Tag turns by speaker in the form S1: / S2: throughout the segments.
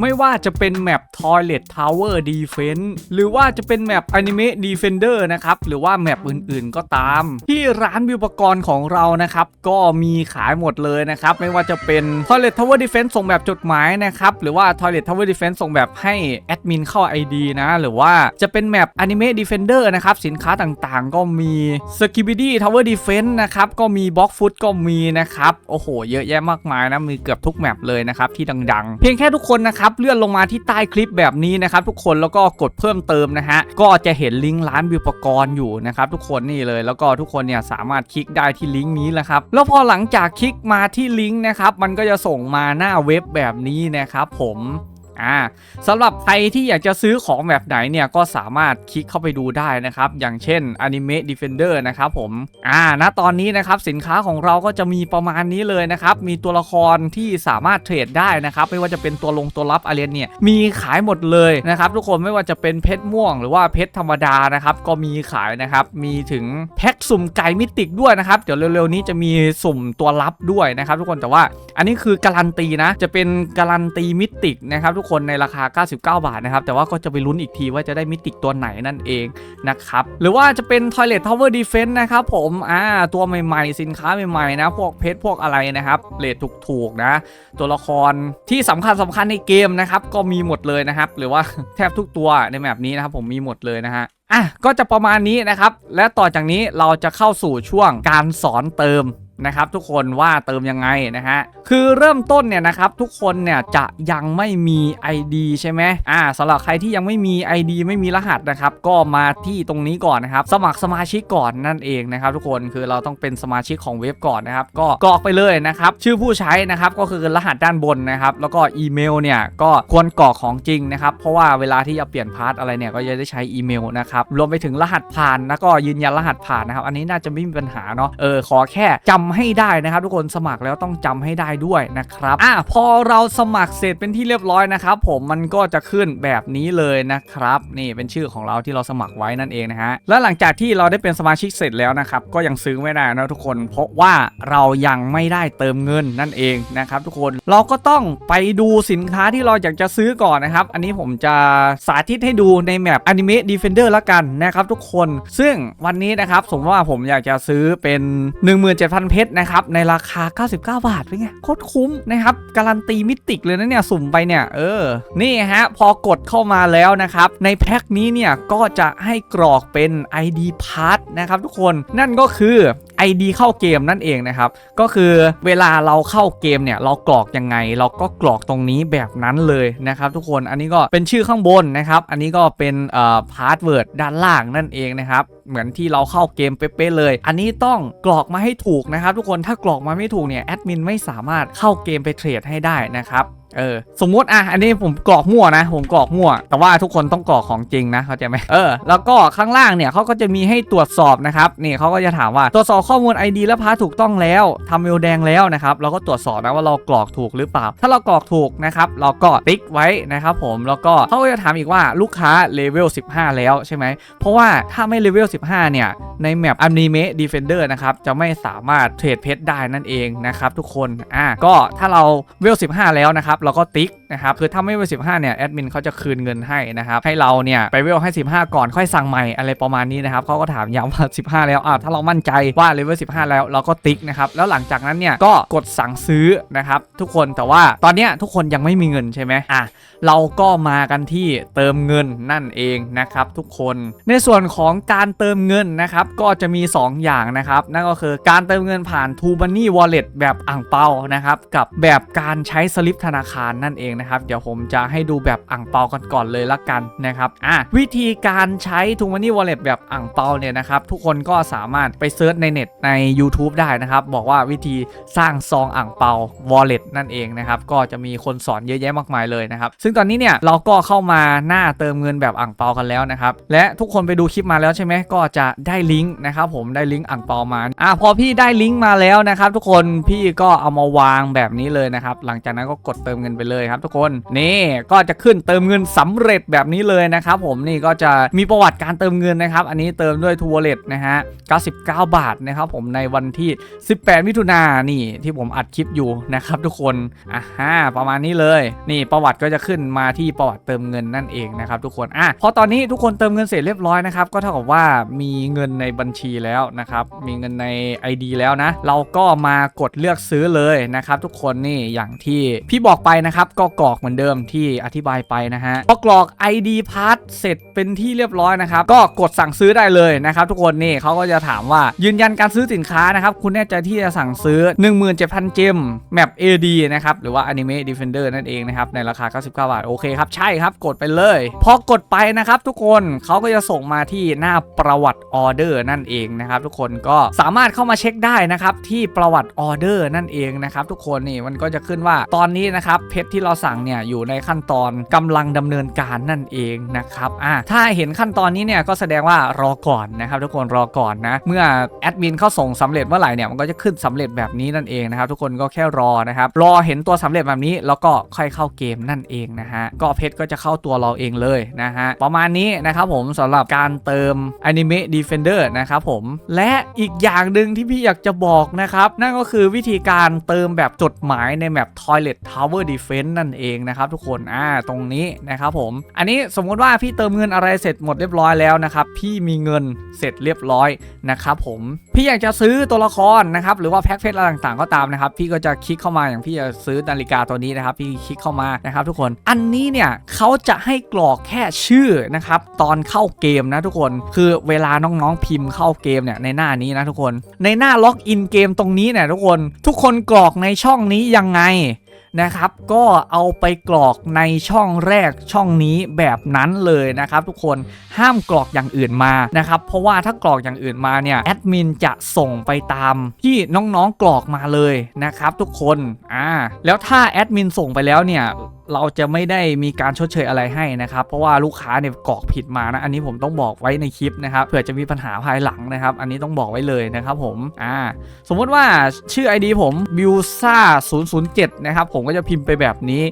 S1: ไม่ว่าจะเป็นแมป Toilet Tower Defense หรือว่าจะเป็นแมป Anime Defender นะครับ หรือว่าแมปอื่นๆก็ตาม ที่ร้านวิวปกรณ์ของเรานะครับ ก็มีขายหมดเลยนะครับ ไม่ว่าจะเป็น Toilet Tower Defense ส่งแบบจดหมายนะครับ หรือว่า Toilet Tower Defense ส่งแบบให้แอดมินเข้า ID นะ หรือว่าจะเป็นแมป Anime Defender นะครับ สินค้าต่างๆ ก็มี Skibidi Tower Defense นะครับก็มี Box Food ก็มีนะครับโอ้โห เยอะแยะมากมายนะมีเกือบทุกแมปเลยนะครับที่ดังๆ เพียงแค่ทุกคนนะครับเลื่อนลงมาที่ใต้คลิปแบบนี้นะครับทุกคนแล้วก็กดเพิ่มเติมนะฮะก็จะเห็นลิงก์ร้านวิวปกรณ์อยู่นะครับทุกคนนี่เลยแล้วก็ทุกคนเนี่ยสามารถคลิกได้ที่ลิงก์นี้แหละครับแล้วพอหลังจากคลิกมาที่ลิงก์นะครับมันก็จะส่งมาหน้าเว็บแบบนี้นะครับผม อ่าสำหรับใครที่อยากจะซื้อของแบบไหนเนี่ยก็สามารถคลิกเข้าไปดูได้นะครับ อย่างเช่น Anime Defender นะครับผมอ่าณตอนนี้นะครับสินค้าของเราก็จะมีประมาณนี้เลยนะครับ มีตัวละครที่สามารถเทรดได้นะครับ ไม่ว่าจะเป็นตัวลงตัวรับอาเรียนเนี่ยมีขายหมดเลยนะครับทุกคนไม่ว่าจะเป็นเพชรม่วง หรือว่าเพชรธรรมดานะครับก็มีขายนะครับมีถึงแพ็คสุ่มไก่มิติกด้วยนะครับเดี๋ยวเร็วๆนี้จะมีสุ่มตัวลับด้วยนะครับ ทุกคนแต่ว่าอันนี้คือการันตีนะจะเป็นการันตีมิติกนะครับทุกคนในราคา 99 บาทนะครับ แต่ว่าก็จะไปลุ้นอีกทีว่าจะได้มิติตัวไหนนั่นเองนะครับ หรือว่าจะเป็น Toilet Tower Defense นะครับผมอ่าตัวใหม่ๆ สินค้าใหม่ๆนะ พวกเพชรพวกอะไรนะครับเรทถูกๆนะ ตัวละครที่สำคัญสำคัญในเกมนะครับ ก็มีหมดเลยนะครับ หรือว่าแทบทุกตัวในแบบนี้นะครับผมมีหมดเลยนะฮะอะก็จะประมาณนี้นะครับ และต่อจากนี้เราจะเข้าสู่ช่วงการสอนเติม นะครับทุกคนว่าเติมยังไงนะฮะคือเริ่มต้นเนี่ยนะครับทุกคนเนี่ยจะยังไม่มี ID ใช่ไหมอ่าสำหรับใครที่ยังไม่มี ID ไม่มีรหัสนะครับก็มาที่ตรงนี้ก่อนนะครับสมัครสมาชิกก่อนนั่นเองนะครับทุกคนคือเราต้องเป็นสมาชิกของเว็บก่อนนะครับก็กรอกไปเลยนะครับชื่อผู้ใช้นะครับก็คือรหัสด้านบนนะครับแล้วก็อีเมลเนี่ยก็ควรกรอกของจริงนะครับเพราะว่าเวลาที่จะเปลี่ยนพาสอะไรเนี่ยก็จะได้ใช้อีเมลนะครับรวมไปถึงรหัสผ่านแล้วก็ยืนยันรหัสผ่านนะครับอันนี้น่าจะไม่มีปัญหาเนาะเออขอแค่จำให้ได้นะครับ ทุกคนสมัครแล้วต้องจำให้ได้ด้วยนะครับอะพอเราสมัครเสร็จเป็นที่เรียบร้อยนะครับ ผมมันก็จะขึ้นแบบนี้เลยนะครับ นี่เป็นชื่อของเราที่เราสมัครไว้นั่นเองนะฮะแล้วหลังจากที่เราได้เป็นสมาชิกเสร็จแล้วนะครับก็ยังซื้อไม่ได้นะทุกคน เพราะว่าเรายังไม่ได้เติมเงินนั่นเองนะครับทุกคนเราก็ต้องไปดูสินค้าที่เราอยากจะซื้อก่อนนะครับ อันนี้ผมจะสาธิตให้ดูในแมป Anime Defender ละกันนะครับทุกคน ซึ่งวันนี้นะครับสมมติว่าผมอยากจะซื้อเป็น 17,000 เพชรนะครับในราคา 99 บาทเป็นไงโคตรคุ้มนะครับการันตีมิติกเลยนะเนี่ยสุ่มไปเนี่ยเออนี่ฮะพอกดเข้ามาแล้วนะครับในแพ็คนี้เนี่ยก็จะให้กรอกเป็น ID Pass นะครับทุกคนนั่นก็คือ ID เข้าเกมนั่นเองนะครับ ก็คือเวลาเราเข้าเกมเนี่ยเรากรอกยังไง เราก็กรอกตรงนี้แบบนั้นเลยนะครับทุกคนอันนี้ก็เป็นชื่อข้างบนนะครับ อันนี้ก็เป็นเอ่อพาสเวิร์ดด้านล่างนั่นเองนะครับเหมือนที่เราเข้าเกมเป๊ะๆเลย อันนี้ต้องกรอกมาให้ถูกนะครับ ทุกคนถ้ากรอกมาไม่ถูกเนี่ยแอดมินไม่สามารถเข้าเกมไปเทรดให้ได้นะครับ เออสมมุติอะอันนี้ผมกรอกมั่วนะ ผมกรอกมั่ว แต่ว่าทุกคนต้องกรอกของจริงนะเข้าใจไหมเออแล้วก็ข้างล่างเนี่ยเขาก็จะมีให้ตรวจสอบนะครับนี่เขาก็จะถามว่าตรวจสอบข้อมูล ID และพาสถูกต้องแล้วทำเมลแดงแล้วนะครับเราก็ตรวจสอบนะว่าเรากรอกถูกหรือเปล่า ถ้าเรากรอกถูกนะครับเราก็ติ๊กไว้นะครับผมแล้วก็เขาก็จะถามอีกว่าลูกค้าเลเวล15 แล้วใช่ไหมเพราะว่าถ้าไม่เลเวล15 เนี่ยในแมป Anime Defender นะครับจะไม่สามารถเทรดเพชรได้นั่นเองนะครับทุกคนอะก็ถ้าเราเวล15 แล้วนะครับเราก็ติ๊กนะครับคือถ้าไม่เวล15เนี่ยแอดมินเขาจะคืนเงินให้นะครับให้เราเนี่ยไปเวลให้15 ก่อนค่อยสั่งใหม่อะไรประมาณนี้นะครับเขาก็ถามย้ำว่า 15 แล้วอะถ้าเรามั่นใจว่าเลเวล15 แล้วเราก็ติ๊กนะครับแล้วหลังจากนั้นเนี่ยก็กดสั่งซื้อนะครับทุกคนแต่ว่าตอนเนี้ยทุกคนยังไม่มีเงินใช่ไหมอะเราก็มากันที่เติมเงินนั่นเองนะครับทุกคนในส่วนของการเติมเงินนะครับก็จะมี 2 อย่างนะครับนั่นก็คือการเติมเงินผ่าน t o b a n y Wallet แบบอ่างเปานะครับกับแบบการใช้สลิปธนาคารนั่นเองนะครับเดี๋ยวผมจะให้ดูแบบอ่างเปากันก่อนเลยละกันนะครับอะวิธีการใช้ t o b a n y Wallet แบบอ่างเปาเนี่ยนะครับทุกคนก็สามารถไปเซิร์ชในเน็ตใน YouTube ได้นะครับบอกว่าวิธีสร้างซองอ่างเปา Wallet นั่นเองนะครับก็จะมีคนสอนเยอะแยะมากมายเลยนะครับซึ่งตอนนี้เนี่ยเราก็เข้ามาหน้าเติมเงินแบบอ่างเปากันแล้วนะครับและทุกคนไปดูคลิปมาแล้วใช่ไหมก็จะได้ลิงก์นะครับผมได้ลิงก์อ่างเปามาอะพอพี่ได้ลิงก์มาแล้วนะครับทุกคนพี่ก็เอามาวางแบบนี้เลยนะครับหลังจากนั้นก็กดเติมมเงินไปเลยครับทุกคนนี่ก็จะขึ้นเติมเงินสำเร็จแบบนี้เลยนะครับผมนี่ก็จะมีประวัติการเติมเงินนะครับ อันนี้เติมด้วยทัวร์เลตนะฮะ99 บาทนะครับผมในวันที่ 18 มิถุนายนนี่ที่ผมอัดคลิปอยู่นะครับทุกคนอะฮะประมาณนี้เลย นี่ประวัติก็จะขึ้นมาที่ประวัติเติมเงินนั่นเองนะครับทุกคนอะพอตอนนี้ทุกคนเติมเงินเสร็จเรียบร้อยนะครับก็เท่ากับว่ามีเงินในบัญชีแล้วนะครับมีเงินใน ID แล้วนะ เราก็มากดเลือกซื้อเลยนะครับทุกคนนี่อย่างที่พี่บอกไปนะครับก็กรอกเหมือนเดิมที่อธิบายไปนะฮะพอกรอก ID Pass เสร็จเป็นที่เรียบร้อยนะครับก็กดสั่งซื้อได้เลยนะครับทุกคนนี่เขาก็จะถามว่ายืนยันการซื้อสินค้านะครับคุณแน่ใจที่จะสั่งซื้อ 17,000 เจมแมป AD นะครับหรือว่า Anime Defender นั่นเองนะครับในราคา 99 บาทโอเคครับใช่ครับกดไปเลย พอกดไปนะครับทุกคนเขาก็จะส่งมาที่หน้าประวัติออเดอร์นั่นเองนะครับทุกคนก็สามารถเข้ามาเช็คได้นะครับที่ประวัติออเดอร์นั่นเองนะครับทุกคนนี่มันก็จะขึ้นว่าตอนนี้นะครับเพชรที่เราสั่งเนี่ยอยู่ในขั้นตอนกำลังดำเนินการนั่นเองนะครับอะถ้าเห็นขั้นตอนนี้เนี่ยก็แสดงว่ารอก่อนนะครับทุกคนรอก่อนนะเมื่อแอดมินเขาส่งสำเร็จเมื่อไหร่เนี่ยมันก็จะขึ้นสำเร็จแบบนี้นั่นเองนะครับทุกคนก็แค่รอนะครับรอเห็นตัวสำเร็จแบบนี้แล้วก็ค่อยเข้าเกมนั่นเองนะฮะก็เพชรก็จะเข้าตัวเราเองเลยนะฮะประมาณนี้นะครับผมสำหรับการเติม Anime Defender นะครับผมและอีกอย่างหนึ่งที่พี่อยากจะบอกนะครับนั่นก็คือวิธีการเติมแบบจดหมายในแมป Toilet Tower Defense นั่นเองนะครับทุกคนอ่าตรงนี้นะครับผม อันนี้สมมุติว่าพี่เติมเงินอะไรเสร็จหมดเรียบร้อยแล้วนะครับพี่มีเงินเสร็จเรียบร้อยนะครับผมพี่อยากจะซื้อตัวละครนะครับหรือว่าแพ็กเพชอะไรต่างๆก็ตามนะครับพี่ก็จะคลิกเข้ามาอย่างพี่จะซื้อนาฬิกาตัวนี้นะครับพี่คลิกเข้ามานะครับทุกคนอันนี้เนี่ยเขาจะให้กรอกแค่ชื่อนะครับตอนเข้าเกมนะทุกคนคือเวลาน้องๆพิมพ์เข้าเกมเนี่ยในหน้านี้นะทุกคน ในหน้าล็อกอินเกมตรงนี้เนี่ยทุกคนทุกคนกรอกในช่องนี้ยังไง นะครับ ก็เอาไปกรอกในช่องแรกช่องนี้แบบนั้นเลยนะครับ ทุกคนห้ามกรอกอย่างอื่นมานะครับ เพราะว่าถ้ากรอกอย่างอื่นมาเนี่ยแอดมินจะส่งไปตามที่น้องๆกรอกมาเลยนะครับ ทุกคนอ่าแล้วถ้าแอดมินส่งไปแล้วเนี่ย เราจะไม่ได้มีการชดเชยอะไรให้นะครับ เพราะว่าลูกค้าเนี่ยกรอกผิดมานะ อันนี้ผมต้องบอกไว้ในคลิปนะครับ เผื่อจะมีปัญหาภายหลังนะครับ อันนี้ต้องบอกไว้เลยนะครับผม อ่า สมมติว่าชื่อ ID ผม b u s a 007 นะครับ ผมก็จะพิมพ์ไปแบบนี้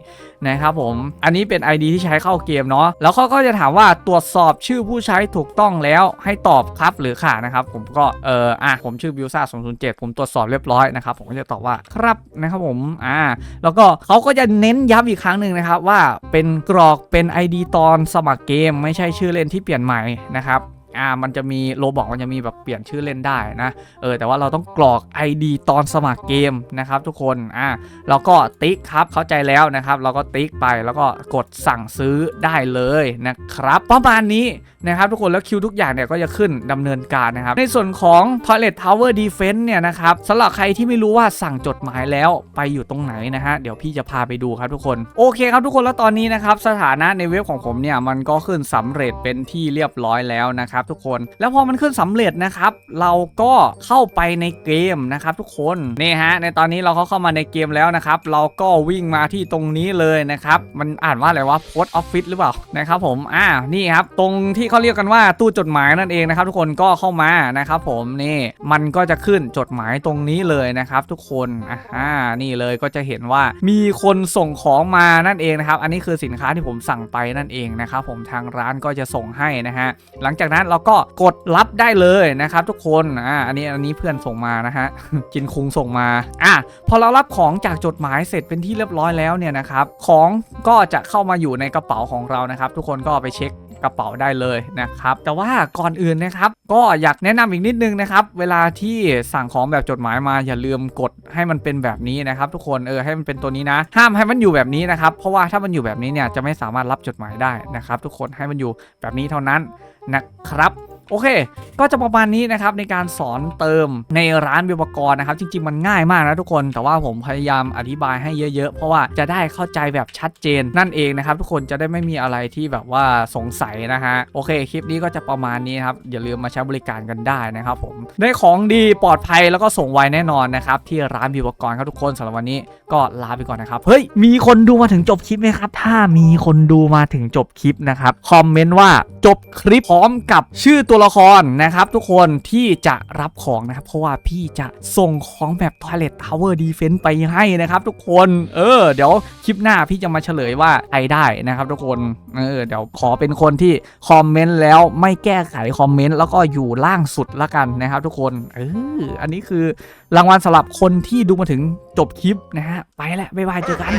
S1: นะครับผม อันนี้เป็น ID ที่ใช้เข้าเกมเนาะ แล้วเขาก็จะถามว่าตรวจสอบชื่อผู้ใช้ถูกต้องแล้วให้ตอบครับหรือค่ะนะครับ ผมก็ เอออะ ผมชื่อ b u s a 007 ผมตรวจสอบเรียบร้อยนะครับ ผมก็จะตอบว่าครับนะครับผม อ่า แล้วก็เขาก็จะเน้นย้ำอีกครั้งหนึ่งนะครับว่าเป็นกรอกเป็น ID ตอนสมัครเกม ไม่ใช่ชื่อเล่นที่เปลี่ยนใหม่นะครับ อ่ามันจะมีโลบอกมันจะมีแบบเปลี่ยนชื่อเล่นได้นะเออแต่ว่าเราต้องกรอก ID ตอนสมัครเกมนะครับทุกคนอ่าเราก็ติ๊กครับเข้าใจแล้วนะครับเราก็ติ๊กไปแล้วก็กดสั่งซื้อได้เลยนะครับประมาณนี้นะครับทุกคนแล้วคิวทุกอย่างเนี่ยก็จะขึ้นดำเนินการนะครับในส่วนของ Toilet Tower Defense เนี่ยนะครับสำหรับใครที่ไม่รู้ว่าสั่งจดหมายแล้วไปอยู่ตรงไหนนะฮะเดี๋ยวพี่จะพาไปดูครับทุกคนโอเคครับทุกคนแล้วตอนนี้นะครับสถานะในเว็บของผมเนี่ยมันก็ขึ้นสำเร็จเป็นที่เรียบร้อยแล้วนะครับทุกคน แล้วพอมันขึ้นสำเร็จนะครับ เราก็เข้าไปในเกมนะครับทุกคนนี่ฮะในตอนนี้เราก็เข้ามาในเกมแล้วนะครับ เราก็วิ่งมาที่ตรงนี้เลยนะครับ มันอ่านว่าอะไรวะ post office หรือเปล่านะครับผมอ่านี่ครับ ตรงที่เขาเรียกกันว่าตู้จดหมายนั่นเองนะครับ ทุกคนก็เข้ามานะครับ ผมนี่มันก็จะขึ้นจดหมายตรงนี้เลยนะครับ ทุกคนอ่านี่เลยก็จะเห็นว่ามีคนส่งของมานั่นเองนะครับ อันนี้คือสินค้าที่ผมสั่งไปนั่นเองนะครับผมทางร้านก็จะส่งให้นะฮะหลังจากนั้นเราก็กดรับได้เลยนะครับทุกคนอ่าอันนี้อันนี้เพื่อนส่งมานะฮะจินคุงส่งมาอะพอเรารับของจากจดหมายเสร็จเป็นที่เรียบร้อยแล้วเนี่ยนะครับของก็จะเข้ามาอยู่ในกระเป๋าของเรานะครับ ทุกคนก็ไปเช็ค กระเป๋าได้เลยนะครับ แต่ว่าก่อนอื่นนะครับ ก็อยากแนะนำอีกนิดนึงนะครับ เวลาที่สั่งของแบบจดหมายมาอย่าลืมกดให้มันเป็นแบบนี้นะครับทุกคนเออให้มันเป็นตัวนี้นะ ห้ามให้มันอยู่แบบนี้นะครับ เพราะว่าถ้ามันอยู่แบบนี้เนี่ยจะไม่สามารถรับจดหมายได้นะครับ ทุกคนให้มันอยู่แบบนี้เท่านั้นนะครับ โอเค ก็จะประมาณนี้นะครับในการสอนเติมในร้านวิวกรนะครับ จริง ๆ มันง่ายมากนะทุกคน แต่ว่าผมพยายามอธิบายให้เยอะ ๆ เพราะว่าจะได้เข้าใจแบบชัดเจนนั่นเองนะครับ ทุกคนจะได้ไม่มีอะไรที่แบบว่าสงสัยนะฮะโอเคคลิปนี้ก็จะประมาณนี้ครับอย่าลืมมาใช้บริการกันได้นะครับผมได้ของดีปลอดภัยแล้วก็ส่งไวแน่นอนนะครับที่ร้านวิวกรครับทุกคนสำหรับวันนี้ก็ลาไปก่อนนะครับเฮ้ยมีคนดูมาถึงจบคลิปไหมครับ ถ้ามีคนดูมาถึงจบคลิปนะครับคอมเมนต์ว่าจบคลิปพร้อมกับชื่อตัวตัวละครนะครับทุกคนที่จะรับของนะครับเพราะว่าพี่จะส่งของแบบ Toilet Tower Defense ไปให้นะครับทุกคนเออเดี๋ยวคลิปหน้าพี่จะมาเฉลยว่าใครได้นะครับทุกคนเออเดี๋ยวขอเป็นคนที่คอมเมนต์แล้วไม่แก้ไขคอมเมนต์แล้วก็อยู่ล่างสุดละกันนะครับทุกคนเอออันนี้คือรางวัลสำหรับคนที่ดูมาถึงจบคลิปนะฮะไปแล้วบ๊ายบายเจอกัน